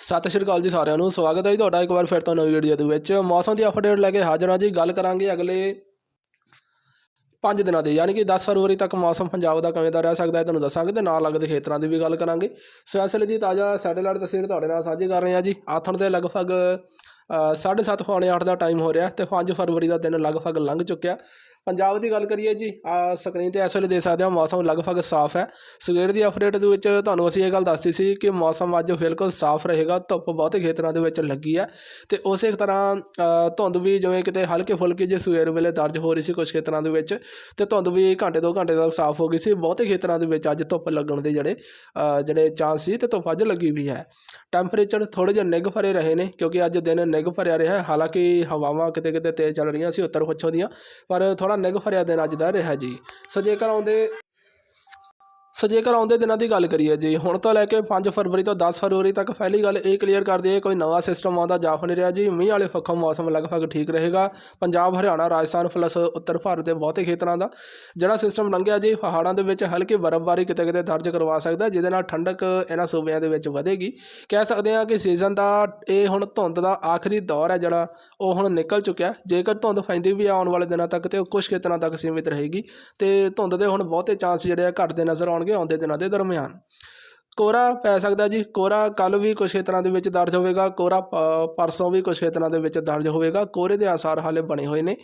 ਸਤਿ ਸ਼੍ਰੀ ਅਕਾਲ ਜੀ ਸਾਰਿਆਂ ਨੂੰ, ਸਵਾਗਤ ਹੈ ਜੀ ਤੁਹਾਡਾ ਇੱਕ ਵਾਰ ਫਿਰ ਤੋਂ ਨਵੀਂ ਵੀਡੀਓ ਦੇ ਵਿੱਚ। ਮੌਸਮ ਦੀ ਅਪਡੇਟ ਲੈ ਕੇ ਹਾਜ਼ਰ ਹਾਂ ਜੀ, ਗੱਲ ਕਰਾਂਗੇ ਅਗਲੇ 5 ਦਿਨਾਂ ਦੀ, ਯਾਨੀ ਕਿ 10 ਫਰਵਰੀ ਤੱਕ ਮੌਸਮ ਪੰਜਾਬ ਦਾ ਕਿਵੇਂ ਦਾ ਰਹਿ ਸਕਦਾ ਹੈ ਤੁਹਾਨੂੰ ਦੱਸਾਂਗੇ ਤੇ ਨਾਲ ਲੱਗਦੇ ਖੇਤਰਾਂ ਦੀ ਵੀ ਗੱਲ ਕਰਾਂਗੇ। ਸੋ ਇਸ ਲਈ ਜੀ ਤਾਜ਼ਾ ਸੈਟੇਲਾਈਟ ਤਸਵੀਰ ਤੁਹਾਡੇ ਨਾਲ ਸਾਂਝੀ ਕਰ ਰਹੇ ਹਾਂ ਜੀ। ਆਥਣ ਦੇ ਲਗਭਗ 7:30 ਪੌਣੇ 8 ਦਾ ਟਾਈਮ ਹੋ ਰਿਹਾ ਤੇ 5 ਫਰਵਰੀ ਦਾ ਦਿਨ ਲਗਭਗ ਲੰਘ ਚੁੱਕਿਆ। ਪੰਜਾਬ ਦੀ ਗੱਲ ਕਰੀਏ ਜੀ, ਆ ਸਕਰੀਨ ਤੇ ਇਸ ਵੇਲੇ ਦੇਖ ਸਕਦੇ ਹੋ ਮੌਸਮ ਲਗਭਗ ਸਾਫ਼ ਹੈ। ਸਵੇਰ ਦੀ ਅਪਡੇਟ ਦੇ ਵਿੱਚ ਤੁਹਾਨੂੰ ਅਸੀਂ ਇਹ ਗੱਲ ਦੱਸੀ ਸੀ ਕਿ ਮੌਸਮ ਅੱਜ ਬਿਲਕੁਲ ਸਾਫ਼ ਰਹੇਗਾ, ਧੁੱਪ ਬਹੁਤੇ ਖੇਤਰਾਂ ਦੇ ਵਿੱਚ ਲੱਗੀ ਹੈ ਤੇ ਉਸੇ ਤਰ੍ਹਾਂ ਧੁੰਦ ਵੀ ਜਿਵੇਂ ਕਿਤੇ ਹਲਕੇ ਫੁਲਕੇ ਜੇ ਸਵੇਰ ਵੇਲੇ ਦਰਜ ਹੋ ਰਹੀ ਸੀ ਕੁਝ ਖੇਤਰਾਂ ਦੇ ਵਿੱਚ ਤੇ ਧੁੰਦ ਵੀ ਘੰਟੇ ਦੋ ਘੰਟੇ ਤੱਕ ਸਾਫ਼ ਹੋ ਗਈ ਸੀ। ਬਹੁਤੇ ਖੇਤਰਾਂ ਦੇ ਵਿੱਚ ਅੱਜ ਧੁੱਪ ਲੱਗਣ ਦੇ ਜਿਹੜੇ ਜਿਹੜੇ ਚਾਂਸ ਸੀ ਤੇ ਧੁੱਪ ਅੱਜ ਲੱਗੀ ਵੀ ਹੈ। ਟੈਂਪਰੇਚਰ ਥੋੜੇ ਜਿਹਾ ਨਿੱਘ ਭਰੇ ਰਹੇ ਨੇ ਕਿਉਂਕਿ ਅੱਜ ਦਿਨ ਨਿੱਘ ਭਰਿਆ ਰਿਹਾ ਹਾਲਾਂਕਿ ਹਵਾਵਾਂ ਕਿਤੇ ਕਿਤੇ ਤੇਜ਼ ਚੱਲ ਰਹੀਆਂ ਸੀ ਉੱਤਰ ਪੱਛਮ ਦੀਆਂ, ਪਰ ਥੋੜ੍ਹਾ ਨਿੱਘ ਭਰਿਆ ਦਿਨ ਅੱਜ ਦਾ ਰਿਹਾ ਜੀ। ਸੋ ਜੇਕਰ ਆਉਂਦੇ ਸੋ ਜੇਕਰ ਆਉਂਦੇ ਦਿਨਾਂ ਦੀ ਗੱਲ ਕਰੀਏ ਜੀ, ਹੁਣ ਤੋਂ ਲੈ ਕੇ 5 ਫਰਵਰੀ ਤੋਂ 10 ਫਰਵਰੀ ਤੱਕ ਪਹਿਲੀ ਗੱਲ ਇਹ ਕਲੀਅਰ ਕਰ ਦਈਏ, ਕੋਈ ਨਵਾਂ ਸਿਸਟਮ ਆਉਂਦਾ ਜਾ ਨਹੀਂ ਰਿਹਾ ਜੀ। ਮੀਂਹ ਵਾਲੇ ਪੱਖੋਂ ਮੌਸਮ ਲਗਭਗ ਠੀਕ ਰਹੇਗਾ। ਪੰਜਾਬ, ਹਰਿਆਣਾ, ਰਾਜਸਥਾਨ ਪਲੱਸ ਉੱਤਰ ਭਾਰਤ ਦੇ ਬਹੁਤੇ ਖੇਤਰਾਂ ਦਾ ਜਿਹੜਾ ਸਿਸਟਮ ਲੰਘਿਆ ਜੀ, ਪਹਾੜਾਂ ਦੇ ਵਿੱਚ ਹਲਕੀ ਬਰਫ਼ਬਾਰੀ ਕਿਤੇ ਕਿਤੇ ਦਰਜ ਕਰਵਾ ਸਕਦਾ, ਜਿਹਦੇ ਨਾਲ ਠੰਡਕ ਇਹਨਾਂ ਸੂਬਿਆਂ ਦੇ ਵਿੱਚ ਵਧੇਗੀ। ਕਹਿ ਸਕਦੇ ਹਾਂ ਕਿ ਸੀਜ਼ਨ ਦਾ ਇਹ ਹੁਣ ਧੁੰਦ ਦਾ ਆਖਰੀ ਦੌਰ ਹੈ ਜਿਹੜਾ, ਉਹ ਹੁਣ ਨਿਕਲ ਚੁੱਕਿਆ ਜੇਕਰ ਧੁੰਦ ਫੈਂਦੀ ਵੀ ਆਉਣ ਵਾਲੇ ਦਿਨਾਂ ਤੱਕ ਤੇ ਉਹ ਕੁਝ ਖੇਤਰਾਂ ਤੱਕ ਸੀਮਿਤ ਰਹੇਗੀ ਤੇ ਧੁੰਦ ਦੇ ਹੁਣ ਬਹੁਤੇ ਚਾਂਸ ਜਿਹੜੇ ਆ ਘਟਦੇ ਨਜ਼ਰ ਆਉਣਗੇ। ਆਉਂਦੇ ਦਿਨਾਂ ਦੇ ਦਰਮਿਆਨ। ਕੋਰਾ ਪੈ ਸਕਦਾ ਜੀ। ਕੋਰਾ ਕੱਲ ਵੀ ਕੁਝ ਖੇਤਰਾਂ ਦੇ ਵਿੱਚ ਦਰਜ ਹੋਵੇਗਾ। ਕੋਰਾ ਪਰਸੋਂ ਵੀ ਕੁਝ ਖੇਤਰਾਂ ਦੇ ਵਿੱਚ ਦਰਜ ਹੋਵੇਗਾ। ਕੋਰੇ ਦੇ ਆਸਾਰ ਹਾਲੇ ਬਣੇ ਹੋਏ ਨੇ।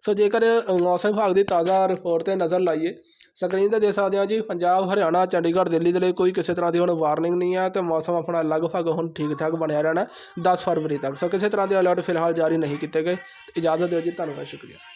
ਸੋ ਜੇਕਰ ਮੌਸਮ ਵਿਭਾਗ ਦੀ ਤਾਜ਼ਾ ਰਿਪੋਰਟ ਤੇ ਨਜ਼ਰ ਲਾਈਏ, ਸਕਰੀਨ ਤੇ ਦੇਖ ਸਕਦੇ ਹਾਂ ਜੀ, ਪੰਜਾਬ, ਹਰਿਆਣਾ, ਚੰਡੀਗੜ੍ਹ, ਦਿੱਲੀ ਦੇ ਲਈ ਕੋਈ ਕਿਸੇ ਤਰ੍ਹਾਂ ਦੀ ਹੁਣ ਵਾਰਨਿੰਗ ਨਹੀਂ ਹੈ ਤੇ ਮੌਸਮ ਆਪਣਾ ਲਗਭਗ ਹੁਣ ਠੀਕ ਠਾਕ ਬਣਿਆ ਰਹਿਣਾ 10 ਫਰਵਰੀ ਤੱਕ। ਸੋ ਕਿਸੇ ਤਰ੍ਹਾਂ ਦੇ ਅਲਰਟ ਫਿਲਹਾਲ ਜਾਰੀ ਨਹੀਂ ਕੀਤੇ ਗਏ। ਇਜਾਜ਼ਤ ਦਿਓ ਜੀ, ਧੰਨਵਾਦ, ਸ਼ੁਕਰੀਆ।